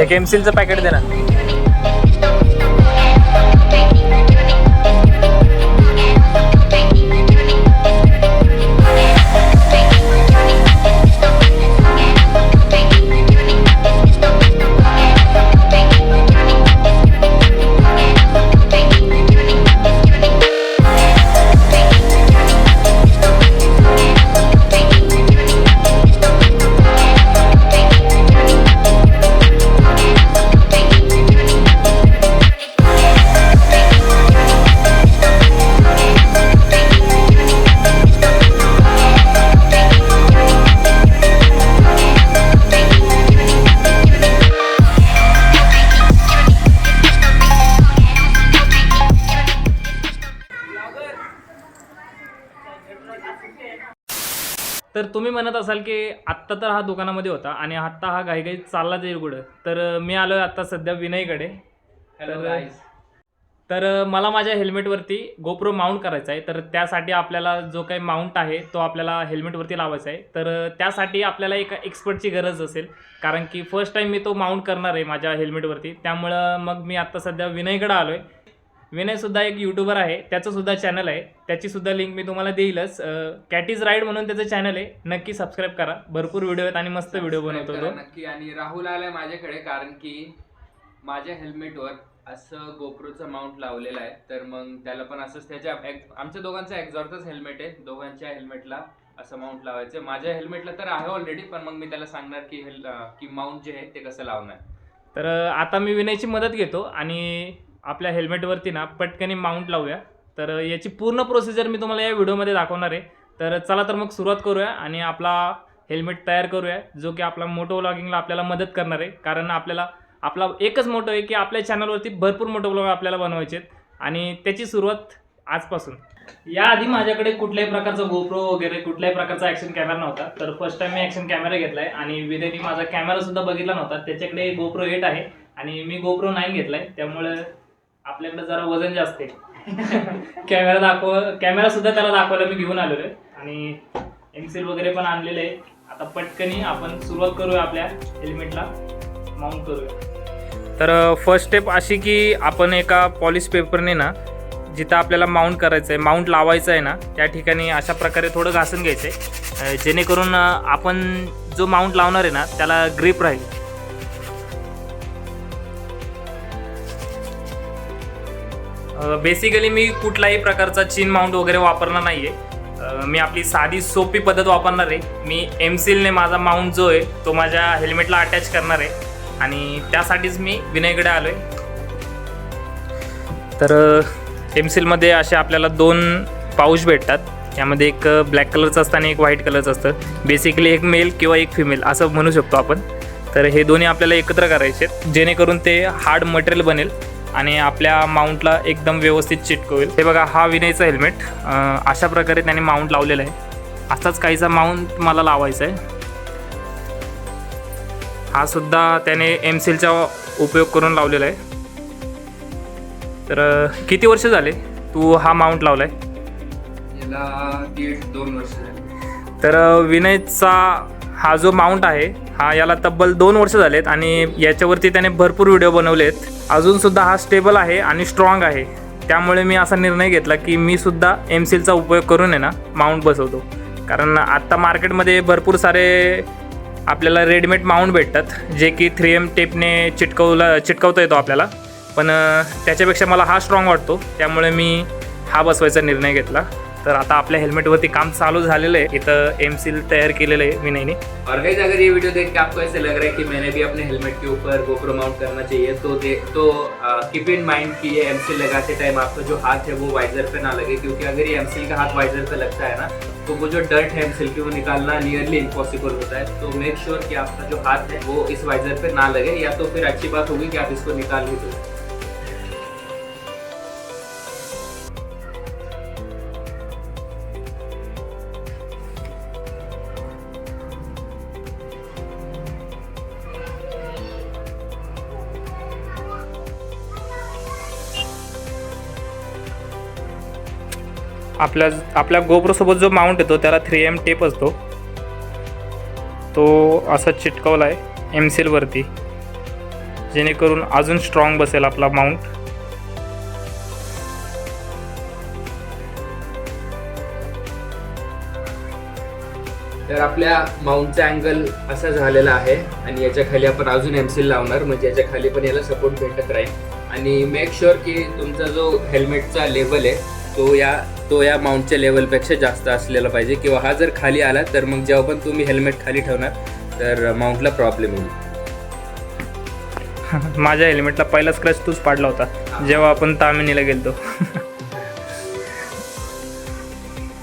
एक एमसीलचं पॅकेट दे ना. तर तुम्ही म्हणत असाल की आत्ता तर हा दुकानामध्ये होता आणि आत्ता हा घाईघाई चालला जाईल कुठं? तर मी आलो आहे आत्ता सध्या विनयकडे. तर तर मला माझ्या हेल्मेटवरती गोप्रो माउंट करायचा आहे. तर त्यासाठी आपल्याला जो काही माउंट आहे तो आपल्याला हेल्मेटवरती लावायचा आहे. तर त्यासाठी आपल्याला एका एक्सपर्टची गरज असेल. कारण की फर्स्ट टाईम मी तो माउंट करणार आहे माझ्या हेल्मेटवरती. त्यामुळं मग मी आत्ता सध्या विनयकडे आलो आहे विनयसुद्धा एक यूट्यूबर आहे त्याचं सुद्धा चॅनल आहे. त्याची सुद्धा लिंक मी तुम्हाला देईलच. कॅटीज राईड म्हणून त्याचं चॅनल आहे. नक्की सबस्क्राईब करा. भरपूर व्हिडिओ आहेत आणि मस्त व्हिडिओ बनवतो तो. नक्की. आणि राहुल आलाय माझ्याकडे कारण की माझ्या हेल्मेटवर असं गोप्रोचं माउंट लावलेलं आहे. तर मग त्याला पण असंच त्याच्या आमच्या दोघांचं एक्झॉर्टच हेल्मेट आहे. दोघांच्या हेल्मेटला असं माउंट लावायचं माझ्या हेल्मेटला तर आहे ऑलरेडी पण मग मी त्याला सांगणार की हेल की माउंट जे आहे ते कसं लावणार. तर आता मी विनयची मदत घेतो आणि आपल्या हेल्मेटवरती ना पटकनी माउंट लावूया. तर याची पूर्ण प्रोसिजर मी तुम्हाला या व्हिडिओमध्ये दाखवणार आहे. तर चला तर मग सुरुवात करूया आणि आपला हेल्मेट तयार करूया जो की आपला मोटो व्लॉगिंगला आपल्याला मदत करणार आहे. कारण आपल्याला आपला एकच मोटो आहे की आपल्या चॅनलवरती भरपूर मोटो व्लॉग आपल्याला बनवायचे आहेत. आणि त्याची सुरुवात आजपासून. याआधी माझ्याकडे कुठल्याही प्रकारचा गोप्रो वगैरे कुठल्याही प्रकारचा ॲक्शन कॅमेरा नव्हता. तर फर्स्ट टाइम मी ॲक्शन कॅमेरा घेतला आहे आणि विदेनी माझा कॅमेरासुद्धा बघितला नव्हता. त्याच्याकडे गोप्रो एट आहे आणि मी गोप्रो नाईन आहे त्यामुळे आपल्याकडे जरा वजन जास्त आहे. कॅमेरा दाखव कॅमेरा सुद्धा त्याला दाखवायला मी घेऊन आलेलो आहे आणि एमसील वगैरे पण आणलेले आहे. आता पटकनी आपण सुरुवात करूया आपल्या हेल्मेटला. माउंट करूया. तर फर्स्ट स्टेप अशी की आपण एका पॉलिश पेपरने ना जिथं आपल्याला माउंट करायचं आहे माउंट लावायचं आहे ना त्या ठिकाणी अशा प्रकारे थोडं घासून घ्यायचं आहे जेणेकरून आपण जो माउंट लावणार आहे ना त्याला ग्रीप राहील. बेसिकली मी कुठलाही प्रकारचा चीन माउंट वगैरे वापरणार नाही आहे मी आपली साधी सोपी पद्धत वापरणार आहे. मी एम सीलने माझा माउंट जो आहे तो माझ्या हेल्मेटला अटॅच करणार आहे. आणि त्यासाठीच मी विनयकडे आलो आहे तर एम सीलमध्ये असे आपल्याला दोन पाऊच भेटतात. यामध्ये एक ब्लॅक कलरचं असतं आणि एक व्हाईट कलरचं असतं. बेसिकली एक मेल किंवा एक फिमेल असं म्हणू शकतो आपण. तर हे दोन्ही आपल्याला एकत्र करायचे आहेत. जेणेकरून ते हार्ड मटेरियल बनेल. आणि आपल्या माउंटला एकदम व्यवस्थित चिटक होईल. हे बघा हा विनयचा हेल्मेट अशा प्रकारे त्याने माउंट लावलेला आहे. असाच काहीचा माउंट मला लावायचा आहे. हा सुद्धा त्याने एम सीलचा उपयोग करून लावलेला आहे. तर किती वर्ष झाले तू हा माउंट वर्ष झाली. तर विनयचा हा जो माउंट आहे हा याला तब्बल दोन वर्ष झालेत आणि याच्यावरती त्याने भरपूर व्हिडिओ बनवले आहेत अजूनसुद्धा हा स्टेबल आहे आणि स्ट्रॉंग आहे. त्यामुळे मी असा निर्णय घेतला की मी सुद्धा एम सीलचा उपयोग करून आहे ना माउंट बसवतो. कारण आत्ता मार्केटमध्ये भरपूर सारे आपल्याला रेडीमेड माउंट भेटतात. जे की थ्री एम टेपने चिटकवला चिटकवता येतो आपल्याला. पण त्याच्यापेक्षा मला हा स्ट्रॉंग वाटतो. त्यामुळे मी हा बसवायचा निर्णय घेतला. तर आता आपल्या हेल्मेटवरती काम चालू झालेलं आहे. इथं एम सील तयार केलेलं आहे विनयने. और गाइस अगर ये वीडियो देख के आपको ऐसे लग रहा है कि मैंने भी अपने हेलमेट के ऊपर गोप्रो माउंट करना चाहिए तो दे तो कीप इन माइंड कि ये एमसील लगाते टाइम आपका जो हाथ है वो वाइजर पे ना लगे क्योंकि अगर ये एमसील का हाथ वाइजर पे लगता है ना तो वो जो डर्ट है एमसील की वो निकालना नियरली इम्पॉसिबल होता है। तो मेक श्योर कि आपका जो हाथ है वो इस वाइजर पे ना लगे या तो फिर अच्छी बात होगी कि आप इसको निकाल ही दो। आपल्या आपल्या गोप्रोसोबत जो माउंट येतो त्याला थ्री एम टेप असतो. तो असा चिटकवला आहे एम सीलवरती जेणेकरून अजून स्ट्रॉंग बसेल आपला माउंट. तर आपल्या माउंटचा अँगल असा झालेला आहे आणि याच्या खाली आपण अजून एमसील लावणार. म्हणजे याच्या खाली पण याला सपोर्ट भेटत राहील. आणि मेक शुअर की तुमचा जो हेल्मेटचा लेवल आहे तो या तो या माउंटच्या लेवलपेक्षा जास्त असलेला पाहिजे. किंवा हा जर खाली आला तर मग जेव्हा पण तुम्ही हेल्मेट खाली ठेवणार तर माउंटला प्रॉब्लेम येईल माझ्या हेल्मेटला पहिला स्क्रॅच तूच पाडला होता जेव्हा आपण तामिनीला गेलतो.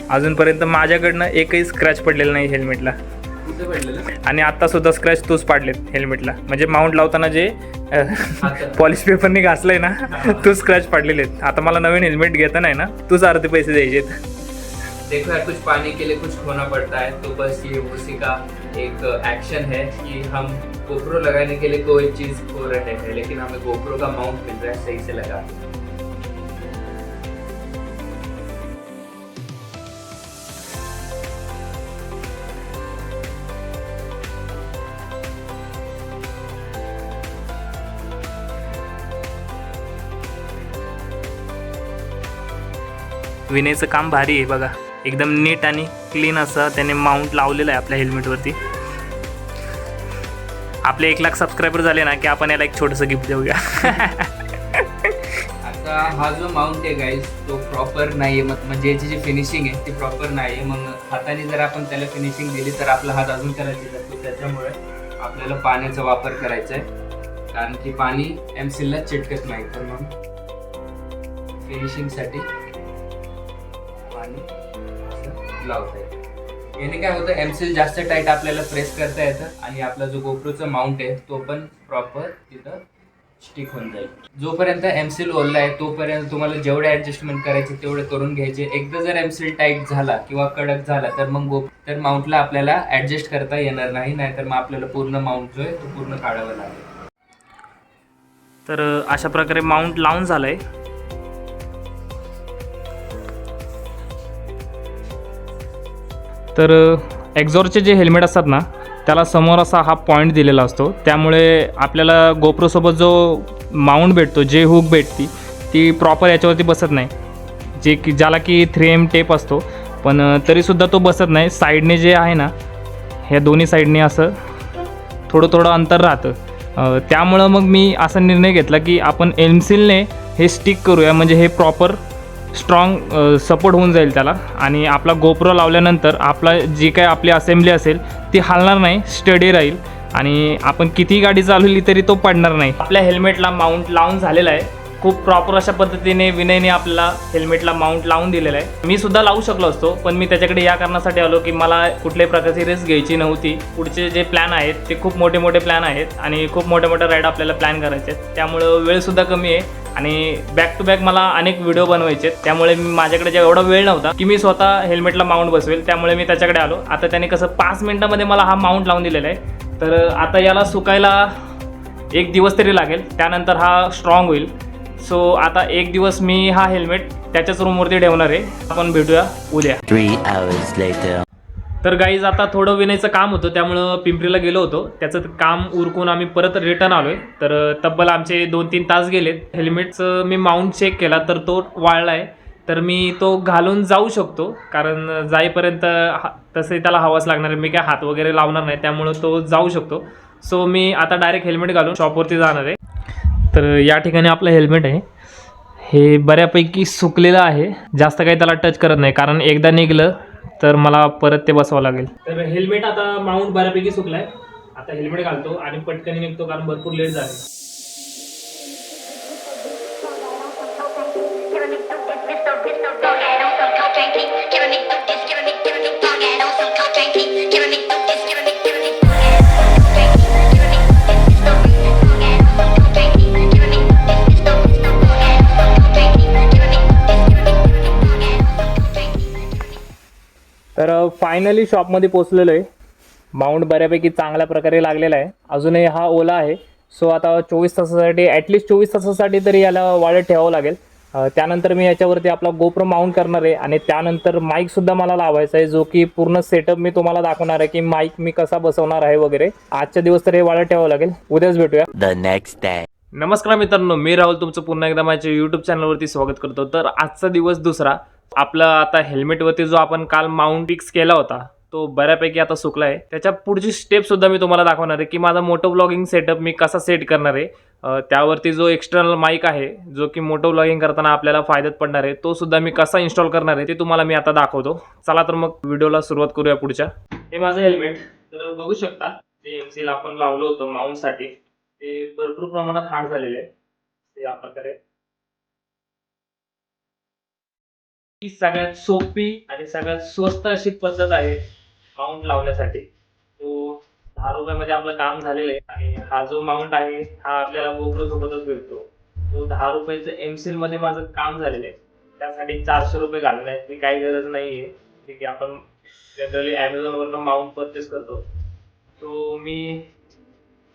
अजूनपर्यंत माझ्याकडनं एकही स्क्रॅच पडलेला नाही हेल्मेटला आणि आत्ता सुद्धा स्क्रॅच तूच पाडलेत हेल्मेटला म्हणजे माउंट लावताना जे आता. पॉलिश पेपरनी घासलंय ना तू स्क्रॅच पाडलेले आता मला नवीन हेल्मेट घेता नाही ना तूच अर्धे पैसे द्यायचे देखो यार कुछ पाने के लिए कुछ खोना पड़ता है तो बस ये उसी का एक एक्शन है कि हम गोप्रो लगाने के लिए कोई चीज खो रहे हैं लेकिन हमें गोप्रो का माउंट मिल रहा है सही से लगा। विनयचं काम भारी आहे बघा. एकदम नीट आणि क्लीन असं त्याने माउंट लावलेलं आहे आपल्या हेल्मेटवरती आपले एक लाख सबस्क्रायबर झाले ना की आपण याला एक छोटंसं गिफ्ट देऊया आता हा जो माउंट आहे गाईज तो प्रॉपर नाही आहे म्हणजे याची जी फिनिशिंग आहे ती प्रॉपर नाही आहे मग हाताने जर आपण त्याला फिनिशिंग दिली तर आपला हात अजून करायचा जातो त्याच्यामुळे आपल्याला पाण्याचा वापर करायचा आहे. कारण की पाणी एम सीलला चिटकत नाही. तर मग फिनिशिंगसाठी लावता येतं. याने काय होतं एमसील जास्त टाईट आपल्याला प्रेस करता येतं आणि आपला जो गोप्रोचा माउंट आहे तो पण प्रॉपर तिथं स्टिक होऊन जाईल. जोपर्यंत एमसील ओलला आहे तोपर्यंत तुम्हाला जेवढे ऍडजस्टमेंट करायचे तेवढे करून घ्यायचे. एकदा जर एमसील टाईट झाला किंवा कडक झाला तर मग गो तर माउंटला आपल्याला ऍडजस्ट करता येणार नाही नाहीतर मग आपल्याला पूर्ण माउंट जो आहे तो पूर्ण काढावा लागेल. तर अशा प्रकारे माउंट लावून झालंय. तर एक्झॉरचे जे हेल्मेट असतात ना त्याला समोर असा हा पॉईंट दिलेला असतो. त्यामुळे आपल्याला गोप्रोसोबत जो माउंट भेटतो जे हुक भेटती ती प्रॉपर याच्यावरती बसत नाही. जे की ज्याला की थ्री एम टेप असतो. पण तरीसुद्धा तो बसत नाही. साईडने जे आहे ना ह्या दोन्ही साईडने असं थोडं थोडं अंतर राहतं. त्यामुळं मग मी असा निर्णय घेतला की आपण एमसिलने हे स्टिक करूया. म्हणजे हे प्रॉपर स्ट्रॉंग सपोर्ट होऊन जाईल त्याला. आणि आपला गोप्रो लावल्यानंतर आपला जी काय आपली असेंब्ली असेल ती हलणार नाही स्टडी राहील. आणि आपण किती गाडी चालवली तरी तो पडणार नाही. आपल्या हेल्मेटला माउंट लावून झालेला आहे. खूप प्रॉपर अशा पद्धतीने विनयने आपल्याला हेल्मेटला माउंट लावून दिलेला आहे. मी सुद्धा लावू शकलो असतो पण मी त्याच्याकडे या कारणासाठी आलो की मला कुठल्याही प्रकारची रिस्क घ्यायची नव्हती. पुढचे जे प्लॅन आहेत ते खूप मोठे मोठे प्लॅन आहेत आणि खूप मोठ्या मोठ्या राईड आपल्याला प्लॅन करायचे आहेत. त्यामुळं वेळसुद्धा कमी आहे. आणि बॅक टू बॅक मला अनेक व्हिडिओ बनवायचे आहेत त्यामुळे मी माझ्याकडे जे एवढा वेळ नव्हता की मी स्वतः हेल्मेटला माउंट बसवेल त्यामुळे मी त्याच्याकडे आलो. आता त्याने कसं पाच मिनिटामध्ये मला हा माउंट लावून दिलेला आहे. तर आता याला सुकायला एक दिवस तरी लागेल. त्यानंतर हा स्ट्रॉंग होईल. सो आता एक दिवस मी हा हेल्मेट त्याच्याच रूमवरती ठेवणार आहे. आपण भेटूया उद्या. तर गाईज आता थोडं विनायचं काम होतं त्यामुळं पिंपरीला गेलो होतो. त्याचं काम उरकून आम्ही परत रिटर्न आलो आहे तर तब्बल आमचे दोन तीन तास गेलेत. हेल्मेटचं मी माउंट चेक केला तर तो वाळला आहे तर मी तो घालून जाऊ शकतो कारण जाईपर्यंत हा तसे त्याला हवाच लागणार आहे. मी काय हात वगैरे लावणार नाही त्यामुळं तो जाऊ शकतो. सो मी आता डायरेक्ट हेल्मेट घालून शॉपवरती जाणार आहे. तर या ठिकाणी आपलं हेल्मेट आहे. हे बऱ्यापैकी सुकलेलं आहे. जास्त काही त्याला टच करत नाही कारण एकदा निघलं तर मला परत ते बसावं लागेल. तर हेल्मेट आता माउंट बऱ्यापैकी सुकलाय. आता हेल्मेट घालतो आणि पटकन निघतो कारण भरपूर लेट झाले. तर फायनली शॉपमध्ये पोचलेलो आहे. माउंट बऱ्यापैकी चांगल्या प्रकारे लागलेला आहे. अजूनही हा ओला आहे. सो आता चोवीस तासासाठी ॲटलिस्ट चोवीस तासासाठी तरी याला वाळत ठेवावं लागेल. त्यानंतर मी याच्यावरती आपला गोप्रो माउंट करणार आहे. आणि त्यानंतर माईक सुद्धा मला लावायचा आहे जो की पूर्ण सेटअप मी तुम्हाला दाखवणार आहे की माईक मी कसा बसवणार आहे वगैरे. आजच्या दिवस तर हे वाढत ठेवावं लागेल. उद्याच भेटूया. Next day. नमस्कार मित्रांनो मी राहुल. तुमचं पुन्हा एकदा माझ्या यूट्यूब चॅनलवरती स्वागत करतो. तर आजचा दिवस दुसरा. आपला आता हेल्मेटवरती जो आपण काल माउंट फिक्स केला होता तो बऱ्यापैकी आता सुकला आहे त्याच्या पुढची स्टेप सुद्धा मी तुम्हाला दाखवणार आहे की माझा मोटो ब्लॉगिंग सेटअप मी कसा सेट करणार आहे. त्यावरती जो एक्सटर्नल माईक आहे जो की मोटो ब्लॉगिंग करताना आपल्याला फायद्यात पडणार आहे तो सुद्धा मी कसा इन्स्टॉल करणार आहे ते तुम्हाला मी आता दाखवतो. चला तर मग व्हिडिओला सुरुवात करूया पुढच्या. हे माझं हेल्मेट तर बघू शकता ते एम सीला आपण लावलं होतं माउंटसाठी ते भरपूर प्रमाणात हार्ड झालेले आहे. ते या प्रकारे. ही सगळ्यात सोपी आणि सगळ्यात स्वस्त अशी पद्धत आहे माउंट लावण्यासाठी. तो दहा रुपयामध्ये आपलं काम झालेलं आहे आणि हा जो माउंट आहे हा आपल्याला गोप्रो सोबतच भेटतो. तो दहा रुपयाचं एमसील मध्ये माझं काम झालेलं आहे. त्यासाठी चारशे रुपये घालण्याची काही गरज नाहीये. ठीक आहे आपण जनरली वरनं माउंट परचेस करतो. तो मी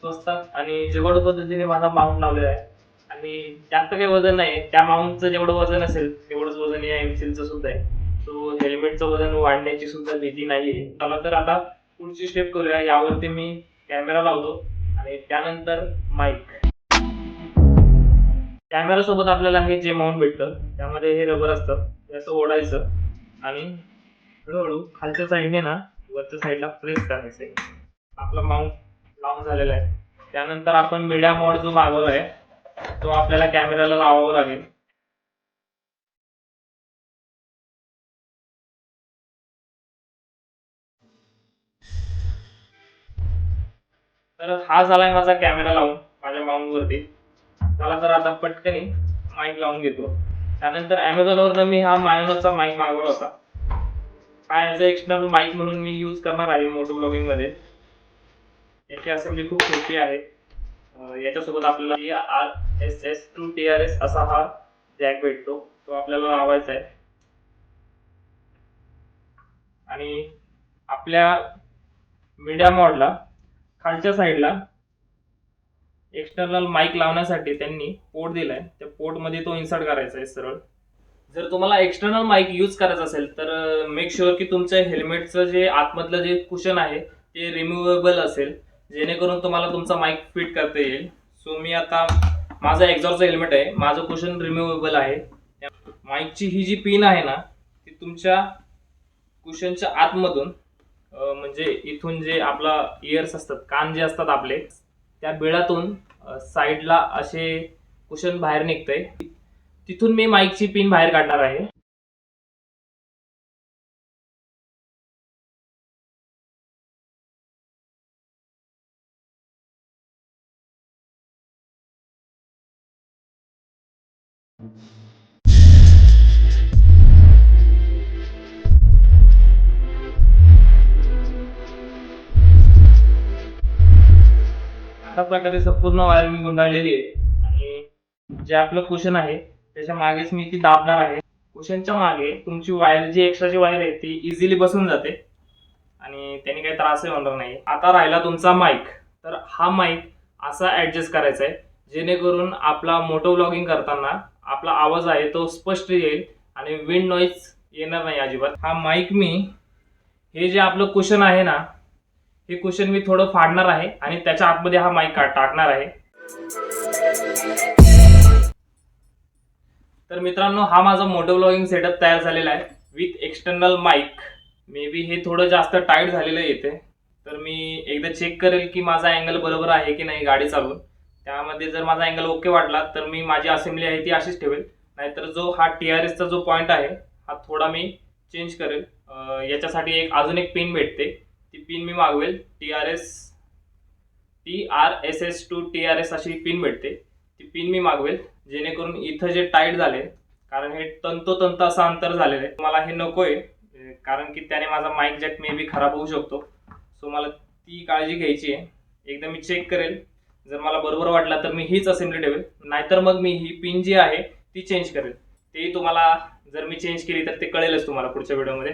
स्वस्त आणि जेवढ पद्धतीने माझा माउंट लावलेला आहे. आणि जास्त काही वजन नाही. त्या माऊंटचं जेवढं वजन असेल तेवढंच वजन या एमसीलचं सुद्धा आहे. सो हेल्मेटचं वजन वाढण्याची सुद्धा भीती नाही चला तर आता पुढची स्टेप करूया. यावरती मी कॅमेरा लावतो. आणि त्यानंतर माईक कॅमेरा सोबत आपल्याला हे जे माउंट भेटतं त्यामध्ये हे रबर असतं. ते असं ओढायचं. आणि हळूहळू खालच्या साईडने ना वरच्या साईडला प्रेस करायचं. आपला माउंट लावून झालेला आहे. त्यानंतर आपण मीडिया मॉड जो मागवला आहे तो आपल्याला कॅमेराला लावावा लागेल. तर हा झालाय माझा कॅमेरा लावून माझ्या माऊंटवरती वरती तर आता पटकनी माईक लावून घेतो. त्यानंतर Amazon मी हा मायनोचा माईक मागवला होता. हा ॲज अ एक्सटर्नल माईक म्हणून मी यूज करणार आहे मोटो ब्लॉगिंगमध्ये. याची असेंब्ली खूप सोपी आहे. याच्यासोबत आपल्याला S S to T R S असा हा जॅक भेटतो. तो आपल्याला लावायचा आहे. आणि आपल्या मीडिया मॉडला खालच्या साईडला एक्सटर्नल माईक लावण्यासाठी त्यांनी पोर्ट दिलाय. त्या पोर्टमध्ये तो इन्सर्ट करायचा आहे सरळ. जर तुम्हाला एक्सटर्नल माईक यूज करायचा असेल तर मेक शुअर की तुमच्या हेल्मेटचं जे आतमधलं जे कुशन आहे ते रिमुवेबल असेल. जेणेकरून तुम्हाला तुमचा माईक फिट करता येईल. सो मी आता माझा एक्झॉरचं हेल्मेट आहे. माझं कुशन रिमुवेबल आहे. माईकची ही जी पिन आहे ना ती तुमच्या कुशनच्या आतमधून म्हणजे इथून जे आपला इयर्स असतात कान जे असतात आपले त्या बिळातून साईडला असे कुशन बाहेर निघतंय. तिथून मी माईकची पिन बाहेर काढणार आहे. अशा प्रकारे संपूर्ण वायर मी गुंडाळलेली आहे. आणि जे आपलं कुशन आहे त्याच्या मागेच मी ती दाबणार आहे. कुशनच्या मागे तुमची वायर जी एक्स्ट्राची वायर आहे ती इझिली बसून जाते. आणि त्याने काही त्रासही होणार नाही. आता राहिला तुमचा माईक तर हा माईक असा ॲडजस्ट करायचा आहे जेणेकरून आपला मोटो ब्लॉगिंग करताना आपला आवाज आहे तो स्पष्ट येईल आणि विंड नॉईज येणार नाही अजिबात. हा माईक मी हे जे आपलं कुशन आहे ना हे क्वेश्चन मी थोडं फाडणार आहे आणि त्याच्या आतमध्ये हा माईक टाकणार आहे. तर मित्रांनो हा माझा मोटो ब्लॉगिंग सेटअप तयार झालेला आहे with external mic maybe हे थोडं जास्त टाईट झालेलं येते तर मी एकदा चेक करेल की माझा अँगल बरोबर आहे की नाही गाडी चालवून. त्यामध्ये जर माझा अँगल ओके वाटला तर मी माझी असेंब्ली आहे ती अशीच ठेवेल. नाहीतर जो हा टी आर एसचा जो पॉईंट आहे हा थोडा मी चेंज करेल. याच्यासाठी एक अजून एक पिन भेटते. ती पिन मी मागवेल. T R S T R S S to T R S अशी पिन भेटते. ती पिन मी मागवेल. जेणेकरून इथं जे टाईट झाले कारण हे तंतोतंत असं अंतर झालेलं आहे. मला हे नको आहे कारण की त्याने माझा माईक जॅक मे बी खराब होऊ शकतो. सो मला ती काळजी घ्यायची आहे. एकदा मी चेक करेल. जर मला बरोबर वाटला तर मी हीच असेंब्ली ठेवेल. नाहीतर मग मी ही पिन जी आहे ती चेंज करेल. तेही तुम्हाला जर मी चेंज केली तर ते कळेलच तुम्हाला पुढच्या व्हिडिओमध्ये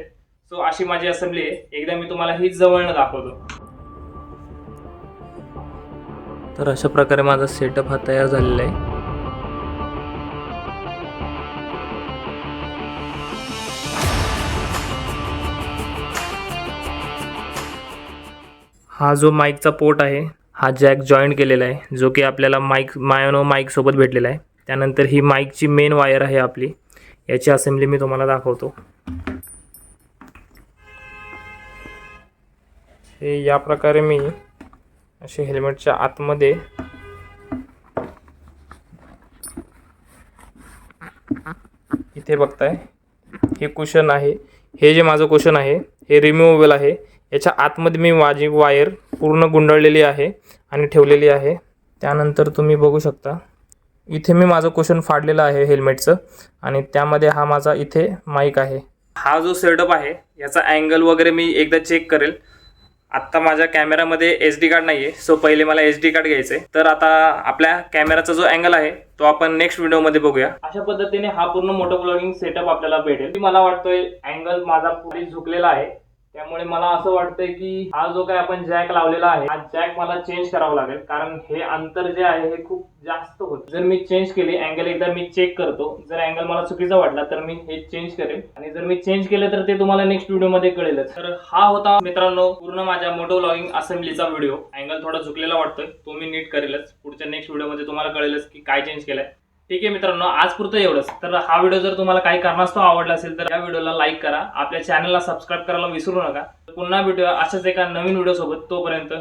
सो अशी माझी असेंब्ली आहे. एकदा मी तुम्हाला ही जवळनं दाखवतो. तर अशा प्रकारे माझा सेटअप हा तयार झालेला आहे. हा जो माईकचा पोर्ट आहे हा जॅक जॉईंट केलेला आहे जो की आपल्याला माईक मायनो माईकसोबत भेटलेला आहे. त्यानंतर ही माईकची मेन वायर आहे आपली. याची असेंब्ली मी तुम्हाला दाखवतो. हे या प्रकारे मी असे हेल्मेटच्या आतमध्ये इथे बघताय. हे कुशन आहे. हे जे माझं कुशन आहे हे रिमुवेबल आहे. याच्या आतमध्ये मी माझी वायर पूर्ण गुंडाळलेली आहे आणि ठेवलेली आहे. त्यानंतर तुम्ही बघू शकता. इथे मी माझं कुशन फाडलेलं आहे हेल्मेटचं आणि त्यामध्ये हा माझा इथे माईक आहे. हा जो सेटअप आहे याचा अँगल वगैरे मी एकदा चेक करेल. आत्ता माझ्या कॅमेरामध्ये एच डी कार्ड नाही आहे सो पहिले मला एच डी कार्ड घ्यायचं आहे तर आता आपल्या कॅमेराचा जो अँगल आहे तो आपण नेक्स्ट व्हिडिओमध्ये बघूया. अशा पद्धतीने हा पूर्ण मोठं ब्लॉगिंग सेटअप आपल्याला भेटेल. मला वाटतोय अँगल माझा पुढे झुकलेला आहे. त्यामुळे मला असं वाटतंय की हा जो काय आपण जॅक लावलेला आहे हा जॅक मला चेंज करावा लागेल. कारण हे अंतर जे आहे हे खूप जास्त होत. जर मी चेंज केली अँगल एकदा मी चेक करतो. जर अँगल मला चुकीचा वाटला तर मी हे चेंज करेन. आणि जर मी चेंज केलं तर ते तुम्हाला नेक्स्ट व्हिडिओमध्ये कळेलच. तर हा होता मित्रांनो पूर्ण माझ्या मोटो लॉगिंग असेंब्लीचा व्हिडिओ अँगल थोडा झुकलेला वाटतोय तो मी नीट करेलच. पुढच्या नेक्स्ट व्हिडिओमध्ये तुम्हाला कळेलच की काय चेंज केलंय. ठीक आहे मित्रांनो आज पुरतं एवढंच. तर हा व्हिडिओ जर तुम्हाला काही कारणास्तव आवडला असेल तर या व्हिडिओला लाईक करा. आपल्या चॅनलला सबस्क्राईब करायला विसरू नका. पुन्हा भेटूया अशाच एका नवीन व्हिडिओ सोबत तोपर्यंत